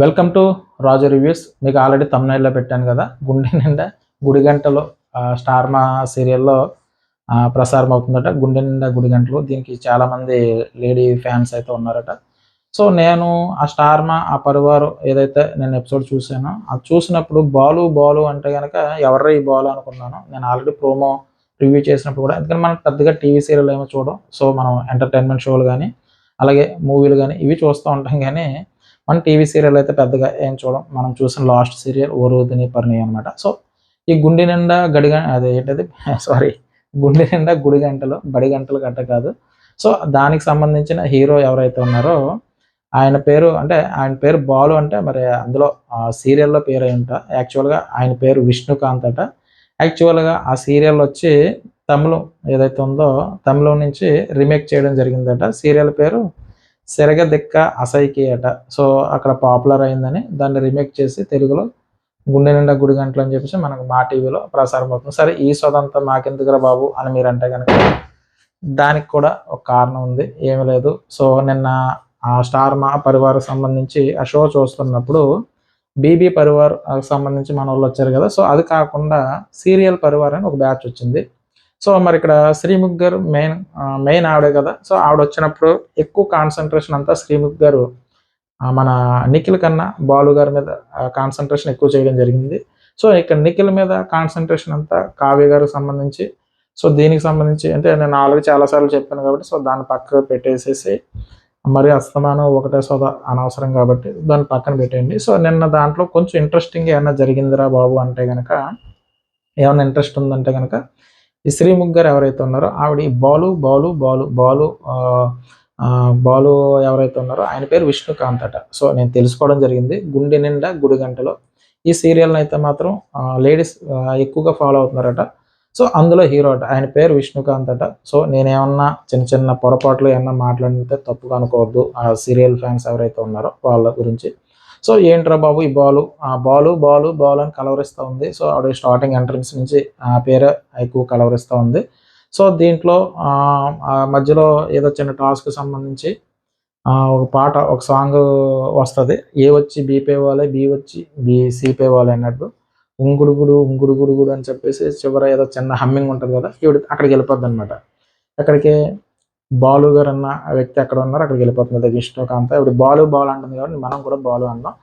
Welcome to Raju reviews మీకు already తమ్నైల్లో పెట్టాను కదా. గుండె నిండా గుడి గంటలో స్టార్ మా సీరియల్లో ప్రసారం అవుతుందట. గుండె నిండా గుడి గంటలు. దీనికి చాలామంది లేడీ ఫ్యాన్స్ అయితే ఉన్నారట. సో నేను ఆ స్టార్ మా ఆ పరివారు ఏదైతే నేను ఎపిసోడ్ చూసానో అది చూసినప్పుడు బాలు బాలు అంటే కనుక ఎవరి ఈ బాలు అనుకున్నాను. నేను ఆల్రెడీ ప్రోమో రివ్యూ చేసినప్పుడు కూడా ఎందుకంటే మనం పెద్దగా టీవీ సీరియల్ ఏమో చూడం. సో మనం ఎంటర్టైన్మెంట్ షోలు కానీ అలాగే మూవీలు కానీ ఇవి చూస్తూ ఉంటాం కానీ మన టీవీ సీరియల్ అయితే పెద్దగా ఏం చూడం. మనం చూసిన లాస్ట్ సీరియల్ ఓరోదిని పరిణయం అనమాట సో ఈ గుండె నిండా గడిగ అదే ఏంటది? సారీ గుండె నిండా గుడి గంటలు బడి గంటలు గట్ట కాదు. సో దానికి సంబంధించిన హీరో ఎవరైతే ఉన్నారో ఆయన పేరు అంటే ఆయన పేరు బాలు అంటే మరి అందులో ఆ సీరియల్లో పేరు ఏంట యాక్చువల్గా ఆయన పేరు విష్ణుకాంత్ అట. యాక్చువల్గా ఆ సీరియల్ వచ్చి తమిళం ఏదైతే ఉందో తమిళం నుంచి రీమేక్ చేయడం జరిగిందట. సీరియల్ పేరు సెరగ దిక్క అసైకి అట. సో అక్కడ పాపులర్ అయిందని దాన్ని రీమేక్ చేసి తెలుగులో గుండె నిండా గుడి గంటలు అని చెప్పేసి మనకు మా టీవీలో ప్రసారం అవుతుంది. సరే ఈ సోదంతా మాకెందుకురా బాబు అని మీరు అంటే కనుక దానికి కూడా ఒక కారణం ఉంది. ఏమీ లేదు. సో నిన్న ఆ స్టార్ మా పరివారం సంబంధించి ఆ షో చూస్తున్నప్పుడు బీబీ పరివార్ సంబంధించి మన వాళ్ళు వచ్చారు కదా. సో అది కాకుండా సీరియల్ పరివార్ అని ఒక బ్యాచ్ వచ్చింది. సో మరి ఇక్కడ శ్రీముఖ్ గారు మెయిన్ మెయిన్ ఆవిడే కదా. సో ఆవిడ వచ్చినప్పుడు ఎక్కువ కాన్సన్ట్రేషన్ అంతా శ్రీముఖ్ గారు మన నిఖిల్ కన్నా బాలు గారి మీద కాన్సన్ట్రేషన్ ఎక్కువ చేయడం జరిగింది. సో ఇక్కడ నిఖిల్ మీద కాన్సన్ట్రేషన్ అంతా కావ్య గారికి సంబంధించి సో దీనికి సంబంధించి అంటే నేను ఆల్రెడీ చాలాసార్లు చెప్పాను కాబట్టి సో దాన్ని పక్కకు పెట్టేసేసి మరి అస్తమానం ఒకటే సోదా అనవసరం కాబట్టి దాన్ని పక్కన పెట్టేయండి. సో నిన్న దాంట్లో కొంచెం ఇంట్రెస్టింగ్ ఏమైనా జరిగిందిరా బాబు అంటే కనుక ఏమైనా ఇంట్రెస్ట్ ఉందంటే కనుక ఈ శ్రీముఖ్ గారు ఎవరైతే ఉన్నారో ఆవిడ ఈ బాలు బాలు బాలు బాలు ఆ, బాలు ఎవరైతే ఉన్నారో ఆయన పేరు విష్ణుకాంత్ అట. సో నేను తెలుసుకోవడం జరిగింది. గుండె నిండా గుడి గంటలో. ఈ సీరియల్ని అయితే మాత్రం లేడీస్ ఎక్కువగా ఫాలో అవుతున్నారట. సో అందులో హీరో అట. ఆయన పేరు విష్ణుకాంత్ అట. సో నేనేమన్నా చిన్న చిన్న పొరపాట్లు ఏమన్నా మాట్లాడితే తప్పుగా అనుకోవద్దు. ఆ సీరియల్ ఫ్యాన్స్ ఎవరైతే ఉన్నారో వాళ్ళ గురించి. సో ఏంట్రా బాబు ఈ బాలు? ఆ బాలు బాలు బాల్ అని కలవరిస్తూ ఉంది. సో ఆవిడ స్టార్టింగ్ ఎంట్రన్స్ నుంచి ఆ పేరు ఎక్కువ కలవరిస్తూ ఉంది. సో దీంట్లో ఆ, మధ్యలో ఏదో చిన్న టాస్క్ సంబంధించి ఒక పాట ఒక సాంగ్ వస్తుంది. ఏ వచ్చి బీ పేవాలి వాళ్ళే బి వచ్చి బి సి పేవాలి వాళ్ళే అన్నట్టు. ఉంగుడుగుడు ఉంగుడుగుడుగుడు అని చెప్పేసి చివర ఏదో చిన్న హమ్మింగ్ ఉంటుంది కదా ఇవి అక్కడికి వెళ్ళిపోద్ది అనమాట అక్కడికి బాలు గారు అన్న వ్యక్తి ఎక్కడ ఉన్నారు అక్కడికి వెళ్ళిపోతుంది. విష్ణుకాంత్ ఇప్పుడు బాలు బాలు అంటుంది కాబట్టి మనం కూడా బాలు అన్నాం.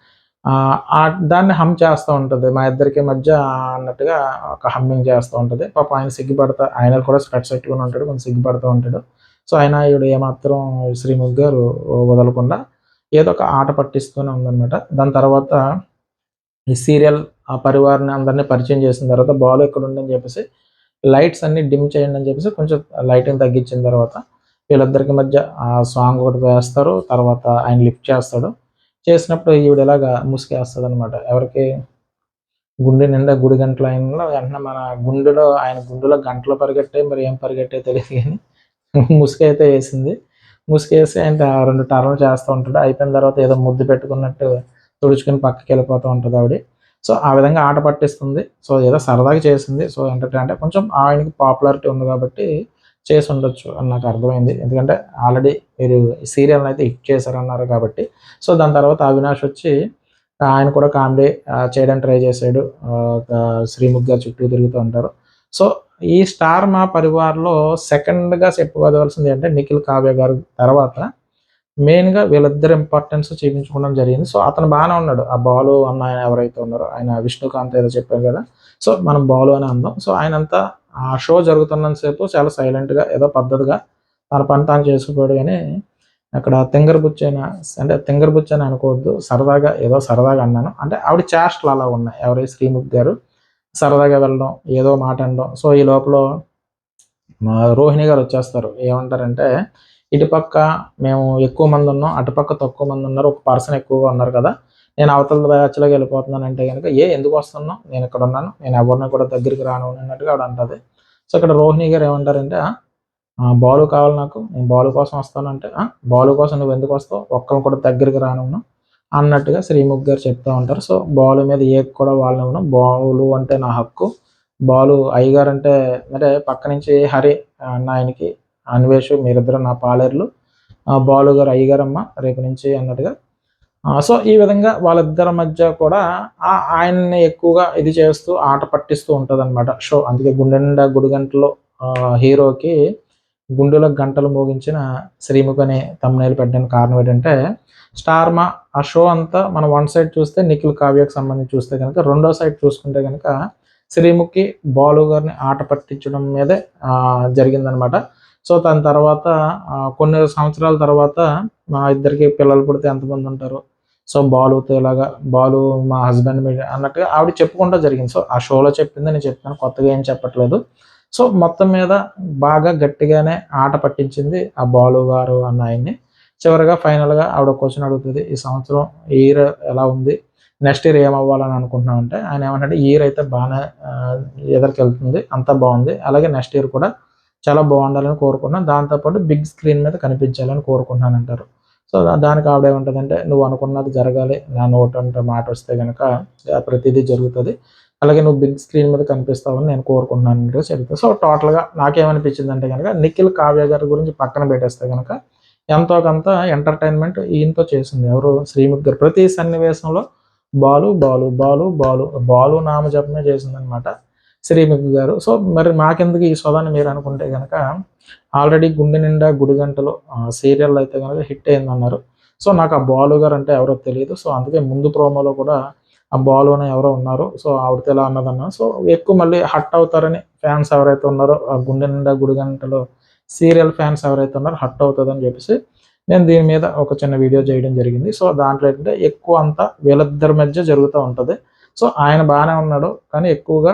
ఆ, దాన్ని హమ్ చేస్తూ ఉంటుంది. మా ఇద్దరికి మధ్య అన్నట్టుగా ఒక హమ్మింగ్ చేస్తూ ఉంటుంది. పాప ఆయన సిగ్గుపడతా ఆయన కూడా స్పెట్స్ పెట్టుకుని ఉంటాడు కొంచెం సిగ్గుపడుతూ ఉంటాడు. సో ఆయన ఈవిడ ఏమాత్రం శ్రీముఖ్ గారు వదలకుండా ఏదో ఒక ఆట పట్టిస్తూనే ఉందన్నమాట. దాని తర్వాత ఈ సీరియల్ ఆ పరివారాన్ని అందరినీ పరిచయం చేసిన తర్వాత బాల్ ఎక్కడ ఉందని చెప్పేసి లైట్స్ అన్ని డిమ్ చేయండి అని చెప్పేసి కొంచెం లైటింగ్ తగ్గించిన తర్వాత వీళ్ళిద్దరికి మధ్య ఆ సాంగ్ ఒకటి వేస్తారు తర్వాత ఆయన లిఫ్ట్ చేస్తాడు. చేసినప్పుడు ఈవిడ ఇలాగా ముసుకేస్తుంది అనమాట ఎవరికి గుండె నిండా గుడి గంటల ఆయనలో వెంటనే మన గుండెలో ఆయన గుండెలో గంటలు పరిగెట్టే మరి ఏం పరిగెట్టే తెలియదు కానీ ముసుగు అయితే వేసింది. ముసుగు ఆయన రెండు టర్న్లు చేస్తూ ఉంటాడు. అయిపోయిన తర్వాత ఏదో ముద్దు పెట్టుకున్నట్టు తుడుచుకుని పక్కకి వెళ్ళిపోతూ ఉంటుంది ఆవిడ. సో ఆ విధంగా ఆట పట్టిస్తుంది. సో ఏదో సరదాగా చేసింది. సో ఎంటర్టైన్ అంటే కొంచెం ఆయనకి పాపులారిటీ ఉంది కాబట్టి చేసి ఉండొచ్చు అని నాకు అర్థమైంది. ఎందుకంటే ఆల్రెడీ మీరు సీరియల్ని అయితే హిట్ చేశారన్నారు కాబట్టి. సో దాని తర్వాత అవినాష్ వచ్చి ఆయన కూడా కామెడీ చేయడానికి ట్రై చేశాడు. శ్రీముఖ్ గారు చుట్టూ తిరుగుతూ ఉంటారు. సో ఈ స్టార్ మా పరివార్లో సెకండ్గా చెప్పుకోవాల్సింది అంటే నిఖిల్ కావ్య గారు తర్వాత మెయిన్గా వీళ్ళిద్దరు ఇంపార్టెన్స్ చూపించుకోవడం జరిగింది. సో అతను బాగానే ఉన్నాడు. ఆ బాలు అన్న ఆయన ఎవరైతే ఉన్నారో ఆయన విష్ణుకాంత్ ఏదో చెప్పారు కదా. సో మనం బాలు అని అందాం. సో ఆయనంతా ఆ షో జరుగుతున్నంతసేపు చాలా సైలెంట్గా ఏదో పద్ధతిగా తన పని తాను చేసుకుపోయాడు కానీ అక్కడ తింగరబుచ్చైన అంటే తింగరబుచ్చని అనుకోవద్దు సరదాగా ఏదో సరదాగా అన్నాను. అంటే ఆవిడ చేష్టలు అలా ఉన్నాయి. ఎవరై శ్రీముఖ్ గారు సరదాగా వెళ్ళడం ఏదో మాట అనడం. సో ఈ లోపల రోహిణి గారు వచ్చేస్తారు. ఏమంటారంటే ఇటుపక్క మేము ఎక్కువ మంది ఉన్నాం అటుపక్క తక్కువ మంది ఉన్నారు ఒక పర్సన్ ఎక్కువగా ఉన్నారు కదా. నేను అవతల బ్యాచ్లోకి వెళ్ళిపోతున్నాను అంటే కనుక ఏ ఎందుకు వస్తున్నావు? నేను ఇక్కడ ఉన్నాను. నేను ఎవరిని కూడా దగ్గరికి రాను అన్నట్టుగా ఆవిడ అంటది. సో ఇక్కడ రోహిణి గారు ఏమంటారంటే "ఆ, బాలు కావాలి నాకు. నేను బాలు కోసం వస్తాను అంటే "ఆ, బాలు కోసం నువ్వు ఎందుకు వస్తావు? ఒక్కరిని కూడా దగ్గరికి రాను అన్నట్టుగా శ్రీముఖ్ గారు చెప్తా ఉంటారు. సో బాలు మీద ఏ కూడా వాళ్ళని బాలు అంటే నా హక్కు. బాలు అయ్యగారు అంటే అంటే పక్క నుంచి హరి నాయనకి అన్వేషు మీరిద్దరు నా పాలేర్లు. బాలు గారు అయ్యగారమ్మ రేపు నుంచి అన్నట్టుగా సో ఈ విధంగా వాళ్ళిద్దరి మధ్య కూడా ఆ- ఆయన్ని ఎక్కువగా ఇది చేస్తూ ఆట పట్టిస్తూ ఉంటుంది అనమాట షో అందుకే గుండె నిండా గుడిగంటలో హీరోకి గుండెలో గంటలు మోగించిన శ్రీముఖ్ అనే తమ్మునేలు పెట్టడానికి కారణం ఏంటంటే స్టార్ మా ఆ షో అంతా మనం వన్ సైడ్ చూస్తే నిఖిల్ కావ్యకు సంబంధించి చూస్తే కనుక రెండో సైడ్ చూసుకుంటే కనుక శ్రీముఖి బాలు గారిని ఆట పట్టించడం మీదే జరిగిందనమాట సో దాని తర్వాత కొన్ని సంవత్సరాల తర్వాత మా ఇద్దరికి పిల్లలు పుడితే ఎంతమంది ఉంటారు? సో బాలుతో ఇలాగా బాలు మా హస్బెండ్ మీద అన్నట్టుగా ఆవిడ చెప్పుకుంటూ జరిగింది. సో ఆ షోలో చెప్పింది నేను చెప్తాను. కొత్తగా ఏం చెప్పట్లేదు. సో మొత్తం మీద బాగా గట్టిగానే ఆట పట్టించింది ఆ బాలు గారు అన్న ఆయన్ని చివరిగా ఫైనల్గా ఆవిడ క్వశ్చన్ అడుగుతుంది ఈ సంవత్సరం ఈ ఇయర్ ఎలా ఉంది? నెక్స్ట్ ఇయర్ ఏమవ్వాలని అనుకుంటున్నాం అంటే ఆయన ఏమంటే ఇయర్ అయితే బాగానే ఎదరికి వెళ్తుంది అంతా బాగుంది. అలాగే నెక్స్ట్ ఇయర్ కూడా చాలా బాగుండాలని కోరుకున్నాను దాంతోపాటు బిగ్ స్క్రీన్ మీద కనిపించాలని కోరుకున్నాను అంటారు. సో దానికి ఆవిడ ఏముంటుందంటే నువ్వు అనుకున్నది జరగాలి నా నోట్ అంటే మాట వస్తే కనుక ప్రతిదీ జరుగుతుంది. అలాగే నువ్వు బిగ్ స్క్రీన్ మీద కనిపిస్తావని నేను కోరుకుంటున్నాను అంటే చెప్తాను సో టోటల్గా నాకేమనిపించింది అంటే కనుక నిఖిల్ కావ్య గారి గురించి పక్కన పెట్టేస్తే కనుక ఎంతో కొంత ఎంటర్టైన్మెంట్ ఈయనతో చేసింది. ఎవరు? శ్రీముఖ్ గారు. ప్రతి సన్నివేశంలో బాలు బాలు బాలు బాలు బాలు నామజపమే చేసిందనమాట శ్రీముఖ్ గారు. సో మరి మాకెందుకు ఈ సోదాన్ని మీరు అనుకుంటే కనుక ఆల్రెడీ గుండె నిండా గుడిగంటలు సీరియల్ అయితే కనుక హిట్ అయిందన్నారు. సో నాకు ఆ బాలు గారు అంటే ఎవరో తెలియదు సో అందుకే ముందు ప్రోమోలో కూడా ఆ బాలు అని ఎవరో ఉన్నారు. సో ఆవిడతో ఎలా అన్నదన్నా. సో ఎక్కువ మళ్ళీ హట్ అవుతారని ఫ్యాన్స్ ఎవరైతే ఉన్నారో ఆ గుండె నిండా గుడిగంటలో సీరియల్ ఫ్యాన్స్ ఎవరైతే ఉన్నారో హట్ అవుతుందని చెప్పేసి నేను దీని మీద ఒక చిన్న వీడియో చేయడం జరిగింది. సో దాంట్లో ఏంటంటే ఎక్కువ అంతా వీళ్ళిద్దరి మధ్య జరుగుతూ ఉంటుంది. సో ఆయన బాగానే ఉన్నాడు. కానీ ఎక్కువగా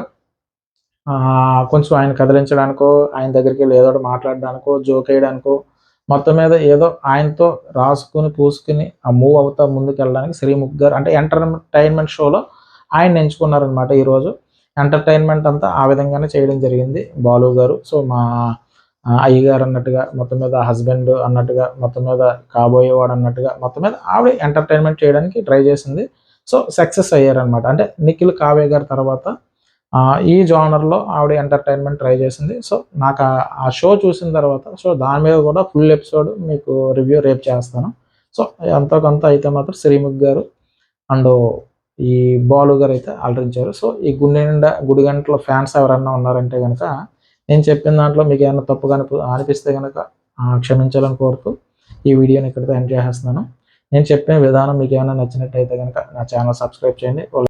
కొంచెం ఆయన కదిలించడానికో ఆయన దగ్గరికి వెళ్ళి ఏదో ఒకటి మాట్లాడడానికో జోక్ వేయడానికో మొత్తం మీద ఏదో ఆయనతో రాసుకుని పూసుకుని ఆ మూవ్ అవుతా ముందుకు వెళ్ళడానికి శ్రీముఖ్ గారు అంటే ఎంటర్టైన్మెంట్ షోలో ఆయన ఎంచుకున్నారనమాట ఈరోజు. ఎంటర్టైన్మెంట్ అంతా ఆ విధంగానే చేయడం జరిగింది బాలు గారు. సో మా అయ్యగారు అన్నట్టుగా మొత్తం మీద హస్బెండ్ అన్నట్టుగా మొత్తం మీద కాబోయేవాడు అన్నట్టుగా మొత్తం మీద ఆవిడ ఎంటర్టైన్మెంట్ చేయడానికి ట్రై చేసింది. సో సక్సెస్ అయ్యారనమాట అంటే నిఖిల్ కావ్య గారి తర్వాత ఈ జానర్లో ఆవిడ ఎంటర్టైన్మెంట్ ట్రై చేసింది. సో నాకు ఆ- షో చూసిన తర్వాత సో దాని మీద కూడా ఫుల్ ఎపిసోడ్ మీకు రివ్యూ రేపు చేస్తాను. సో ఎంతో కొంత అయితే మాత్రం శ్రీముఖ్ గారు అండ్ ఈ బాలు గారు అయితే అలరించారు. సో ఈ గుండె నిండా గుడి గంటల ఫ్యాన్స్ ఎవరన్నా ఉన్నారంటే కనుక నేను చెప్పిన దాంట్లో మీకు ఏమైనా తప్పుగా కనుక అనిపిస్తే కనుక క్షమించాలని కోరుతూ ఈ వీడియోని ఇక్కడితో ఎండ్ చేసేస్తున్నాను నేను చెప్పిన విధానం మీకు ఏమైనా నచ్చినట్టయితే కనుక నా ఛానల్ సబ్స్క్రైబ్ చేయండి.